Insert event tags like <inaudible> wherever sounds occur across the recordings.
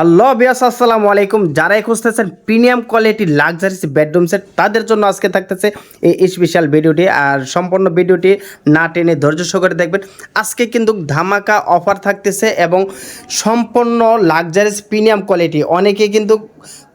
Hello বিয়াস, আসসালামু আলাইকুম। যারাই খুঁজতেছেন premium quality luxuries bedroom set, তাদের জন্য আজকে থাকতেছে এই স্পেশাল ভিডিওটি। আর সম্পূর্ণ ভিডিওটি না টেনে ধৈর্য সহকারে দেখবেন। আজকে কিন্তু ধামাকা অফার থাকতেছে এবং সম্পূর্ণ লাক্সারিস প্রিমিয়াম কোয়ালিটি। অনেকে কিন্তু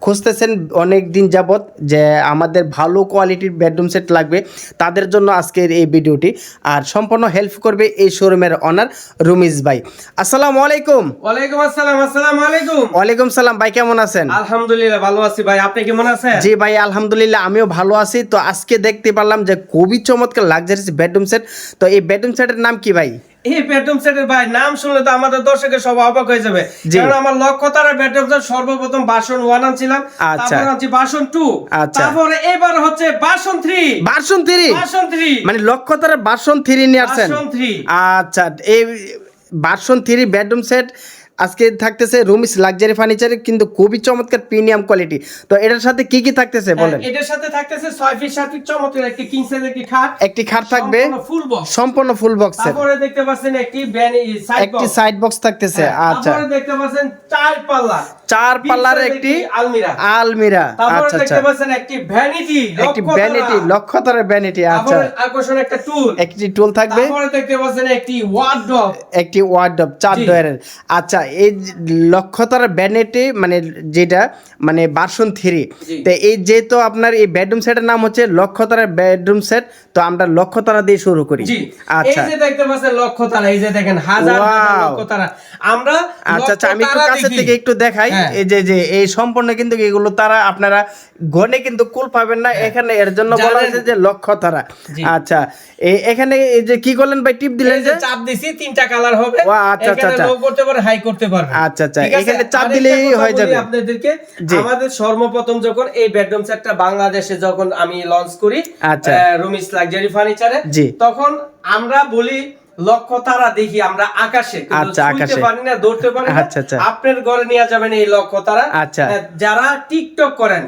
খুঁজতেছেন অনেক দিন যাবত যে আমাদের ভালো কোয়ালিটির বেডরুম সেট লাগবে। তাদের জন্য আজকের এই ভিডিওটি। আর সম্পূর্ণ হেল্প করবে এই শোরুমের অনার রুমিজ ভাই। আসসালামু আলাইকুম। ওয়ালাইকুম আসসালাম আসসালামু আলাইকুম। ওয়ালাইকুম সালাম ভাই কেমন আছেন? আলহামদুলিল্লাহ ভালো আছি ভাই। আপনি কেমন আছেন? জি ভাই আলহামদুলিল্লাহ আমিও ভালো আছি। তো আজকে দেখতে পারলাম যে খুবই চমৎকার লাক্সারিস বেডরুম সেট তো এই বেডরুম সেটের নাম কি ভাই? এই সেটের ভাই নাম শুনলে তো আমাদের দর্শকের সব অবাক হয়ে যাবে। কারণ আমার লক্ষ্য তারা সেট সর্বপ্রথম বাসন ওয়ান আনছিলাম আচ্ছা। তারপর আনছি বাসন টু আচ্ছা। তারপরে এবার হচ্ছে বাসন থ্রি বাসন থ্রি বাসন থ্রি মানে লক্ষতার বাসন থ্রি নিয়ে আসছেন? আচ্ছা এই বাসন থ্রি বেডরুম সেট আজকে থাকতেছে রুমিস লাক্সারি ফার্নিচার কিন্তু খুবই চমৎকার প্রিমিয়াম কোয়ালিটি। তো এটার সাথে কি কি থাকতেছে বলেন? এটার সাথে থাকতেছে ছয় ফিট সাত ফিট চমৎকার একটি কিং সাইজ একটি খাট। একটি খাট থাকবে। ফুল বক্স সম্পূর্ণ ফুল বক্স তারপরে দেখতে পাচ্ছেন একটি সাইড একটি সাইড বক্স থাকতেছে আচ্ছা। তারপরে দেখতে পাচ্ছেন চার পাল্লা। চার পাল্লার একটি আলমিরা। আলমিরা। আচ্ছা আচ্ছা দেখতে পাচ্ছেন একটি ভ্যানিটি একটি ভ্যানিটি লক্ষতারের ভ্যানিটি আচ্ছা। তারপরে আকর্ষণ একটা টুল একটি টুল থাকবে। তারপরে দেখতে পাচ্ছেন একটি ওয়ার্ড্রপ একটি ওয়ার্ডব চার। ডয়ারের আচ্ছা এই যে লক্ষতার ব্যানেটে মানে যেটা মানে বাসন থ্রি। তো এই যেহেতু আপনার এই বেডরুম সেটের নাম হচ্ছে লক্ষতারা বেডরুম সেট তো আমরা লক্ষতারা দিয়ে শুরু করি। জি। এই আচ্ছা যে দেখতে পাচ্ছেন লক্ষ্য তারা এই যে দেখেন হাজার হাজার Wow. লক্ষ্য তারা আমরা আচ্ছা আচ্ছা আমি একটু কাছে থেকে একটু দেখাই। হ্যাঁ। এই যে যে এই সম্পূর্ণ কিন্তু এগুলো তারা আপনারা গনে কিন্তু কুল পাবেন না। এখানে এর জন্য বলা হ্যাঁ। হয়েছে যে লক্ষ্য তারা জি। আচ্ছা। এই- এখানে এই যে কি করলেন ভাই? টিপ দিলেন যে চাপ দিছি তিনটা কালার হবে। ও, আচ্ছা, আচ্ছা, এখানে আচ্ছা। লো করতে পারে হাই করতে পারবে আচ্ছা, আচ্ছা, এখানে চাপ দিলেই হয়ে যাবে। আপনাদেরকে আমাদের সর্বপ্রথম যখন এই বেডরুম সেটটা বাংলাদেশে যখন আমি লঞ্চ করি আচ্ছা। রুমিস লাক্সারি ফার্নিচারে। তখন আমরা বলি লক্ষ্য তারা দেখি আমরা আকাশে আচ্ছা, আকাশে। পারি না ধরতে পারি না আচ্ছা, আচ্ছা। আপনার ঘরে নিয়ে যাবেন এই লক্ষ্য তারা আচ্ছা। যারা টিকটক করেন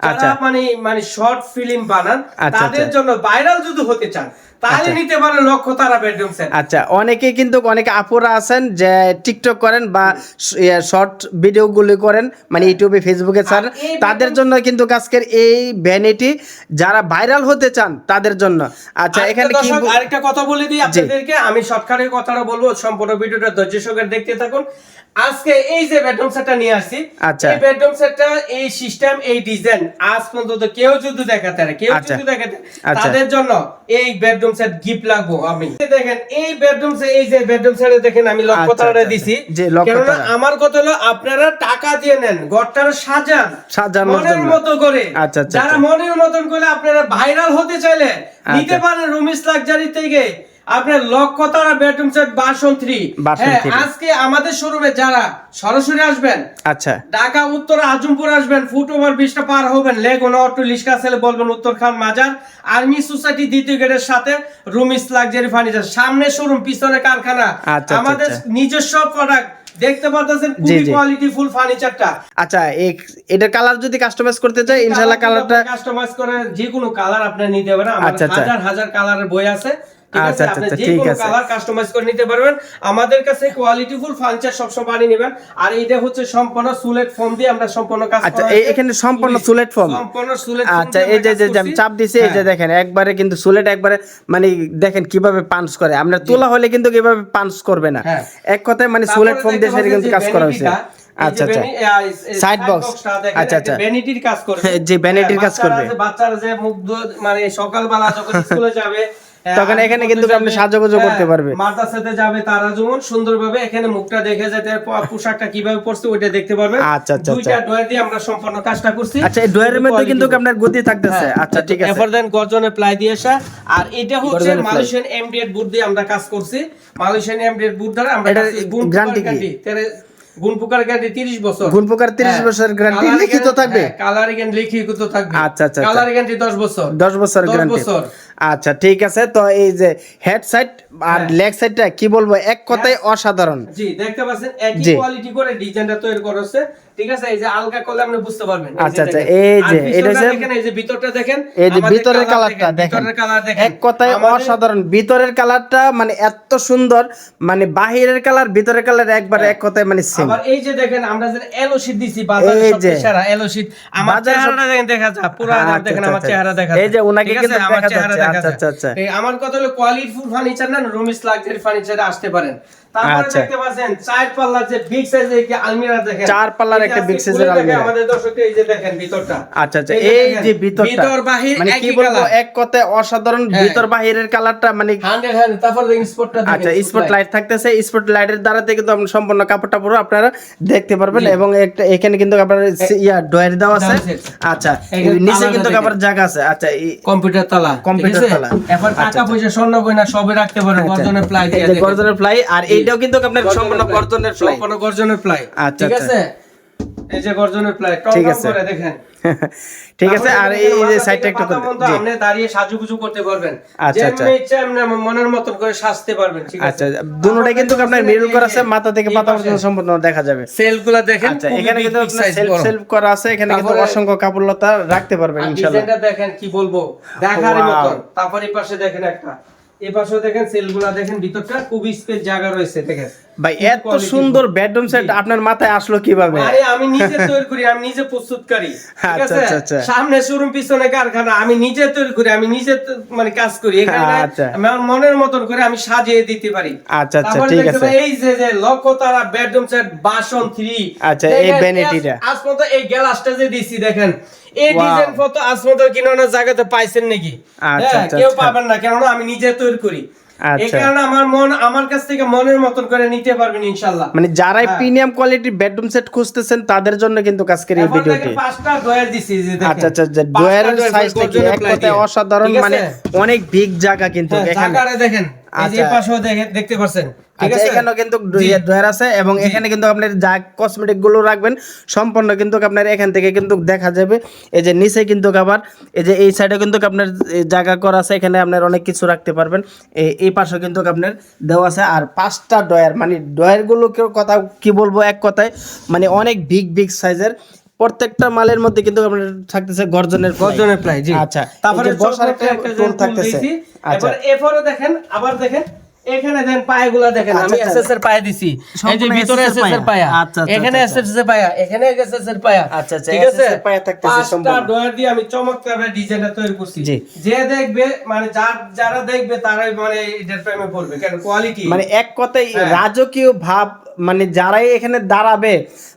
আচ্ছা। মানে মানে শর্ট ফিল্ম বানান আচ্ছা, তাদের আচ্ছা। জন্য ভাইরাল যদি হতে চান তাহলে আচ্ছা। নিতে পারেন লক্ষ্য তারা বেডরুম সেট আচ্ছা অনেকে কিন্তু অনেকে আপুরা আছেন যে টিকটক করেন বা শর্ট ভিডিওগুলি করেন মানে ইউটিউবে ফেসবুকে ছাড়েন তাদের জন্য কিন্তু আজকের এই ভ্যানিটি যারা ভাইরাল হতে চান তাদের জন্য আচ্ছা এখানে কি আরেকটা কথা বলে দিই আপনাদেরকে আমি শর্টকাটে কথাটা বলব সম্পূর্ণ ভিডিওটা ধৈর্য সহকারে দেখতে থাকুন আজকে এই যে বেডরুম সেটটা নিয়ে আসছি আচ্ছা। এই বেডরুম সেটটা এই সিস্টেম এই ডিজাইন আজ পর্যন্ত কেউ যদি দেখাতে পারে কেউ আচ্ছা। যদি দেখাতে। তাদের জন্য এই বেডরুম সেট গিফট লাগবো আমি। দেখেন এই বেডরুম সেট এই যে বেডরুম সেটে দেখেন আমি লক্ষ্য আচ্ছা, তারা আচ্ছা, দিছি। জি, কেননা আমার কথা হলো আপনারা টাকা দিয়ে নেন ঘরটা সাজান সাজান মনের মতো করে। আচ্ছা, আচ্ছা, যারা আচ্ছা। মনের মতন করে আপনারা ভাইরাল হতে চাইলে নিতে আচ্ছা। পারেন রুমিস লাক্সারি থেকে। আপনার বেডরুম সেট বাসন থ্রি হ্যাঁ। আজকে আমাদের শোরুমে যারা সরাসরি আসবেন আচ্ছা। ঢাকা উত্তর আজমপুর আসবেন ফুট ওভার ব্রিজটা পার হবেন লেগুন অটো লিস্কা সেলে বলবেন উত্তর খান মাজার আর্মি সোসাইটি দ্বিতীয় গেটের সাথে রুমিস লাক্সারি ফার্নিচার সামনে শোরুম পিছনে কারখানা। আচ্ছা, আমাদের আচ্ছা। নিজস্ব প্রোডাক্ট দেখতে পাচ্ছেন খুবই কোয়ালিটি ফুল ফার্নিচারটা আচ্ছা এটার কালার যদি কাস্টমাইজ করতে চাই ইনশাআল্লাহ কালারটা কাস্টমাইজ করে যে কোনো কালার আপনি নিতে পারেন। আমাদের আচ্ছা, আচ্ছা। হাজার হাজার কালারের বই আছে। আচ্ছা, আচ্ছা, আচ্ছা, ঠিক আছে। কালার কাস্টমাইজ করে নিতে পারবেন আমাদের কাছে কোয়ালিটি ফার্নিচার সবসময় বানিয়ে নেবেন আর এটা হচ্ছে সম্পূর্ণ সুলেট ফোম দিয়ে আমরা সম্পূর্ণ কাজ আচ্ছা। এখানে সম্পূর্ণ সুলেট ফর্ম সম্পূর্ণ সুলেট আচ্ছা এই যে যে আমি চাপ দিছি এই যে। দেখেন একবারে কিন্তু সুলেট একবারে মানে দেখেন কীভাবে পাঞ্চ করে আমরা তোলা হলে কিন্তু কীভাবে পাঞ্চ করবে না হ্যাঁ। এক কথায় মানে সুলেট ফর্ম দিয়ে সেটা কিন্তু কাজ করা হয়েছে আচ্ছা আচ্ছা আচ্ছা, আচ্ছা। ভ্যানিটির কাজ করবে <laughs> যে ভ্যানিটির কাজ করবে। বাচ্চারা যে মুখ মানে সকালবেলা যখন স্কুলে যাবে তখন এখানে কিন্তু আপনি যাবে, সাজুগুজু হ্যাঁ, করতে পারবে। মাদ্রাসাতে যাবে তারা যেমন সুন্দরভাবে এখানে মুখটা দেখে যেতে পোশাকটা কীভাবে পরছে ওইটা দেখতে পারবেন আচ্ছা, আচ্ছা, দুইটা আচ্ছা। ডয়ার দিয়ে আমরা সম্পূর্ণ কাজটা করছি। আচ্ছা এই ডয়ারের মধ্যে কিন্তু আপনার গদি থাকতেছে। হ্যাঁ, আচ্ছা ঠিক আছে। এরপর দেন গর্জনের প্লাই দিয়ে আসা। আর এটা হচ্ছে মালয়েশিয়ান এমডিএড বুট দিয়ে আমরা কাজ করছি। মালয়েশিয়ান এমডিএড বুট দ্বারা আমরা guarantee কি? guarantee, তেরে- গুণ পোকার গ্যারান্টি 30 বছর গুণ 30 বছরের guarantee লিখিত থাকবে? কালার গ্যারান্টি লিখিত থাকবে। আচ্ছা, আচ্ছা, আচ্ছা। কালার গ্যারান্টি 10 বছর। 10 বছর 10 বছর। আচ্ছা ঠিক আছে। তো এই যে হেড সাইড আর হ্যাঁ। লেগ সাইডটা কি বলব? এক কথায় অসাধারণ। জি দেখতে পাচ্ছেন একই কোয়ালিটি করে ডিজাইনটা তৈরি করা হচ্ছে। ঠিক আছে এই যে আলগা করলে আপনি বুঝতে পারবেন। আচ্ছা, আচ্ছা, এই যে, এটা হচ্ছে- দেখেন এই যে ভিতরটা দেখেন। এই যে ভিতরের কালারটা দেখেন ভিতরের কালার দেখেন। এক কথায় অসাধারণ। ভিতরের কালারটা মানে এত সুন্দর মানে বাহিরের কালার ভিতরের কালার একবার এক কথায় মানে সেম আবার এই যে দেখেন আমরা যে এলো শীট দিছি বাজারে সবচেয়ে যে। সেরা এলো শীট আমার চেহারাটা দেখেন দেখা যায় পুরো হ্যাঁ, আচ্ছা, দেখেন আচ্ছা, আমার আচ্ছা। চেহারা দেখা এই যে আছে? কিন্তু দেখা যাচ্ছে। আচ্ছা, আচ্ছা, আচ্ছা। আমার কথা হলো কোয়ালিটি ফুল ফার্নিচার না রুমিস লাক্সারি ফার্নিচারে আসতে পারেন আচ্ছা। দেখতে পাচ্ছেন চার পাল্লার যে বিগ সাইজের কি আলমিরা দেখেন চার পাল্লার একটা আজকে big size খুলে এর দেখে আলমিরা। আমাদের দর্শককে এই যে দেখেন ভিতরটা আচ্ছা আচ্ছা এই এই যে ভিতরটা ভিতর বাহির মানে কি বলব এক কথায় অসাধারণ হ্যাঁ। ভিতর বাহিরের কালারটা মানে হান্ড্রেড হান্ড্রেড তারপর দেখেন স্পটটা আচ্ছা স্পট লাইট থাকতেছে স্পট লাইটের দ্বারাতে কিন্তু আপনি সম্পূর্ণ কাপড়টা পুরো আপনারা দেখতে পারবেন এবং একটা এখানে কিন্তু আপনার ইয়া ডয়ার আছে আচ্ছা নিচে কিন্তু। আবার জায়গা আছে আচ্ছা কম্পিউটার তালা কম্পিউটার তালা। এখন টাকা পয়সা স্বর্ণ গয়না সবই রাখতে পারেন গর্জনের প্লাই আচ্ছা। এই দিয়ে গর্জনের ফ্লাই আর এইটাও কিন্তু আপনার সম্পূর্ণ গর্জনের ফ্লাই সম্পূর্ণ গর্জনের প্লাই। আচ্ছা, ঠিক আচ্ছা। আছে? এই যে গর্জনের প্লাই ঠিক ঠিক করে দেখেন। <laughs> ঠিক আছে আর এই যে সাইডটা একটু জি। আপনি দাঁড়িয়ে সাজুগুজু করতে পারবেন। আচ্ছা, আচ্ছা। যেমনি ইচ্ছা এমনি মনের মতন করে সাজতে পারবেন ঠিক আছে? আচ্ছা দুটোটাই কিন্তু আপনার মিরর করা আছে মাথা থেকে পাতা পর্যন্ত সম্পূর্ণ দেখা যাবে। সেলগুলো দেখেন আচ্ছা এখানে কিন্তু size সেলফ সেলফ করা আছে এখানে কিন্তু অসংখ্য কাপড় লতা রাখতে পারবেন ইনশাআল্লাহ ডিজাইনটা দেখেন কি বলব? দেখার. মতন। তারপর এই পাশে দেখেন একটা। এই পাশেও দেখেন সেলগুলা দেখেন ভিতরটা খুবই স্পেস জায়গা রয়েছে দেখেন। ভাই এত সুন্দর বেডরুম সেট আপনার মাথায় আসলো কীভাবে? আরে আমি নিজে তৈরি করি আমি নিজে প্রস্তুতকারী। <laughs> ঠিক আচ্ছা, আছে? আচ্ছা, আচ্ছা। সামনে শোরুম পিছনে কারখানা আমি নিজে তৈরি করি আমি নিজে মানে কাজ করি। <laughs> এখানে। আমি আমার মনের মতন করে আমি সাজিয়ে দিতে পারি। আচ্ছা, আচ্ছা, ঠিক আছে। এই যে যে লক্ষ্য তারা বেডরুম সেট বাসন থ্রি আচ্ছা, এই vanity-টা। আজ পর্যন্ত এই গ্লাসটা যে দিছি দেখেন এই ডিজাইন কত আজ কিনানোর জায়গাতে পাইছেন নাকি? আচ্ছা, হ্যাঁ, কেউ। পাবেন না কেননা আমি নিজে তৈরি করি। এই আচ্ছা। কারণে আমার মন আমার কাছ থেকে মনের মতন করে নিতে পারবেন মানে যারাই হ্যাঁ। প্রিমিয়াম কোয়ালিটির বেডরুম সেট খুঁজতেছেন তাদের জন্য কিন্তু আজকের এই ভিডিওটি পাঁচটা ডয়ার দিছি যে দেখেন। আচ্ছা আচ্ছা যে পাঁচটা ডোয়ারের ডয়ার সাইজটা কি এক কথায় অসাধারণ মানে অনেক বিগ জায়গা কিন্তু হ্যাঁ, এখানে দেখেন আচ্ছা। এই পাশেও দেখেন দেখতে পাচ্ছেন আচ্ছা এখানেও কিন্তু ড্রয়ার আছে এবং এখানে কিন্তু আপনার যা কসমেটিকগুলো রাখবেন সম্পূর্ণ কিন্তু আপনার এখান থেকে কিন্তু দেখা যাবে। এই যে নিচে কিন্তু আবার এই যে এই সাইডে কিন্তু আপনার জায়গা করা আছে এখানে আপনার অনেক কিছু রাখতে পারবেন। এই পাশে কিন্তু আপনার দেওয়া আছে। আর পাঁচটা ডয়ার মানে ডয়ারগুলো কথা কি বলব এক কথায় মানে অনেক বিগ বিগ সাইজের প্রত্যেকটা মালের মধ্যে কিন্তু আপনার থাকতেছে গর্জনের গর্জনের প্লাই জি। আচ্ছা তারপরে বসার একটা টুল থাকতেছে। আচ্ছা। এবার এরপরে দেখেন আবার দেখেন এখানে দেন পায়াগুলা দেখেন আচ্ছা, আমি আচ্ছা। এসএস এর পায়া দিছি। এই যে ভিতরে এসএস এর পায়া। আচ্ছা, আচ্ছা, এখানে এসএস এর পায়া এখানে এসএস এর পায়া। আচ্ছা, আচ্ছা, ঠিক আছে SS এর পায়া থাকতেছে পাঁচটা সম্পূর্ণ। ডয়ার দিয়ে আমি চমৎকার ডিজাইনটা তৈরি করছি। জি। যে দেখবে মানে যার যারা দেখবে তারাই মানে এটার প্রেমে পড়বে কেন কোয়ালিটি মানে এক কথায় হ্যাঁ। রাজকীয় ভাব মানে যারাই এখানে দাঁড়াবে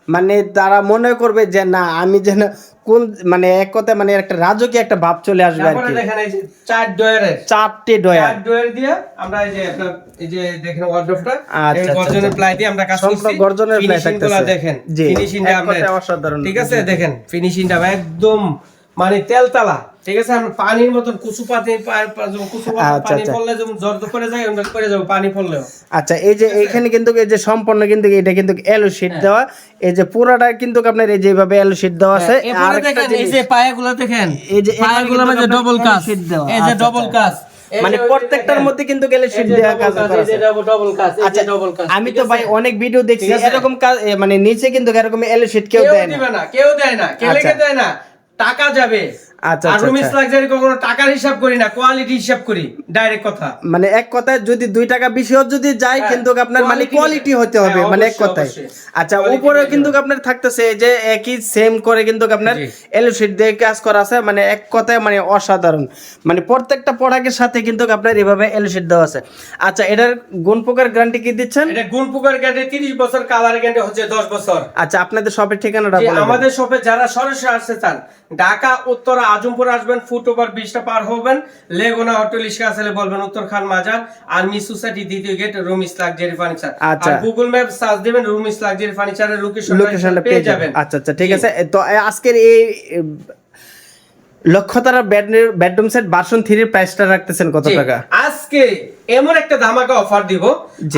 মানে তারা মনে করবে যে না আমি যেন কোন মানে এক কথায় মানে একটা রাজকীয় একটা ভাব চলে আসবে আর কি দেখেন এই যে চার ডয়ারের চারটে ডয়ার চার ডয়ার দিয়ে আমরা এই যে আপনার এই যে দেখেন ওয়ার্ডরোবটা আচ্ছা, আচ্ছা, গর্জনের আচ্ছা। প্লাই দিয়ে আমরা কাজ সম্পূর্ণ গর্জনের ply ফিনিশিংগুলা থাকতেছে। দেখেন ফিনিশিংটা এক অসাধারণ। ঠিক আছে দেখেন ফিনিশিংটা একদম মানে তেলতালা ঠিক আছে আমরা পানির মতন কুচু পানি পা- পা- যেমন কুচু পানি আচ্ছা, পানি আচ্ছা। পড়লে যেমন জর্দ করে যায় আমরা করে যাব পানি পড়লেও আচ্ছা এই যে এখানে কিন্তু এই যে সম্পূর্ণ কিন্তু এটা কিন্তু এলো শীট দেওয়া। এই যে পুরাটা কিন্তু আপনার এই যেভাবে এলো শীট দেওয়া আছে। হ্যাঁ, আর দেখেন এই যে পায়াগুলো দেখেন এই যে পায়াগুলো মধ্যে ডবল কাজ। এই যে আচ্ছা, ডবল আচ্ছা। কাজ মানে প্রত্যেকটার মধ্যে কিন্তু গেলে শীট দেওয়া কাজ আছে। আচ্ছা double কাজ, আমি তো ভাই অনেক ভিডিও দেখছি এরকম কাজ মানে নিচে কিন্তু এরকম এলো শীট কেউ কেউ দেয় না। কেউ দেয় না কে লেগে আচ্ছা। দেয় না টাকা যাবে। আচ্ছা, আর রুমিস। লাক্সারি কখনো টাকার হিসাব করি না কোয়ালিটি হিসাব করি ডাইরেক্ট কথা। মানে এক কথায় যদি দুই টাকা বেশিও যদি যায় কিন্তু আপনার মানে কোয়ালিটি হতে হবে হ্যাঁ, মানে এক কথায়। আচ্ছা Quality কিন্তু আপনার থাকতেছে যে একই সেম করে কিন্তু আপনার। দিয়ে কাজ করা আছে মানে এক কথায় মানে অসাধারণ। মানে প্রত্যেকটা প্রোডাক্টের সাথে কিন্তু আপনার এভাবে এলশিট দেওয়া আছে। আচ্ছা এটার গুণ প্রকার গ্যারান্টি কি দিচ্ছেন? এটা গুণ পুকার গ্যারান্টি 30 বছর কালার গ্যারান্টি হচ্ছে 10 বছর। আচ্ছা আপনাদের শপের ঠিকানাটা আমাদের শপে যারা সরাসরি আসতে চান ঢাকা উত্তরা আজমপুর আসবেন ফুট ওভার ব্রিজটা পার হবেন। লেগোনা হোটেল ইস্কা আসলে বলবেন উত্তর খান মাজার আর্মি সোসাইটি দ্বিতীয় গেট রুমিস লাক্সারি ফার্নিচার। আর গুগল ম্যাপ সার্চ দিবেন রুমিস লাক্সারি ফার্নিচারের লোকেশন পেয়ে যাবেন। আচ্ছা আচ্ছা ঠিক আছে। তো আজকের এই লক্ষ্যতারা বেডরুম সেট বাসন থ্রির প্রাইসটা রাখতেছেন কত টাকা? আজকে এমন একটা ধামাকা অফার দিব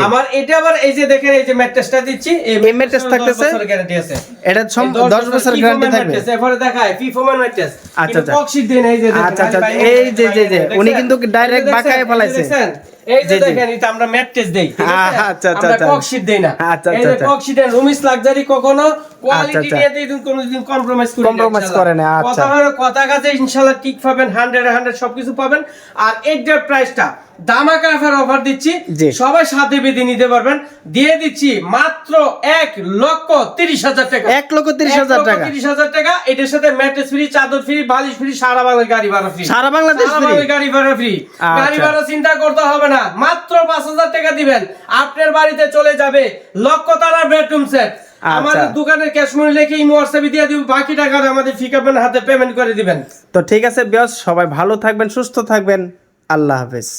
আমার এটা আবার এই যে দেখেন এই যে ম্যাট্রেসটা দিচ্ছি এই mattress থাকতেছে? গ্যারান্টি আছে এটা সম- এই দশ বছর গ্যারান্টি থাকবে এরপরে দেখায় Performance mattress। আচ্ছা, কিন্তু আচ্ছা। কক্সিট দেন, এই যে আচ্ছা, আচ্ছা, এই যে, যে, যে, উনি কিন্তু যে বাঁকায়? ফেলাইছে। এই যে দেখছেন? এই যে জি, জি। দেখেন, এটা আমরা ম্যাট্রেস দেই আচ্ছা, আচ্ছা, আমরা আচ্ছা। দেই না আচ্ছা, এই আচ্ছা, যে আচ্ছা। কক্সিটের রুমিস লাক্সারি কখনো কোয়ালিটি আচ্ছা। দিন কোনোদিন কম্প্রোমাইজ করি না, করে না, আচ্ছা। কথা হলো কথা কাছে ইনশাআল্লাহ ঠিক পাবেন 100 100 সবকিছু পাবেন আর এইটার প্রাইসটা দামাকা অফার অফার দিচ্ছি। সবাই সাথে বেঁধে নিতে পারবেন। দিয়ে দিচ্ছি মাত্র এক লক্ষ তিরিশ হাজার টাকা। এক লক্ষ তিরিশ হাজার টাকা। তিরিশ হাজার টাকা। এটার সাথে ম্যাট্রেস ফ্রি চাদর ফ্রি বালিশ ফ্রি সারা বাংলা গাড়ি ভাড়া ফ্রি। সারা বাংলাদেশ গাড়ি ভাড়া ফ্রি। আচ্ছা। গাড়ি ভাড়া চিন্তা করতে হবে না। মাত্র পাঁচ হাজার টাকা দিবেন। আপনার বাড়িতে চলে যাবে লক্ষ তারার বেডরুম সেট। আমাদের দোকানের ক্যাশ মনি লেখে ইমো হোয়াটসঅ্যাপে দিয়ে দিব। বাকি টাকাটা আমাদের ফিকাপেন হাতে পেমেন্ট করে দিবেন। তো ঠিক আছে বিয়স সবাই ভালো থাকবেন সুস্থ থাকবেন। আল্লাহ হাফেজ।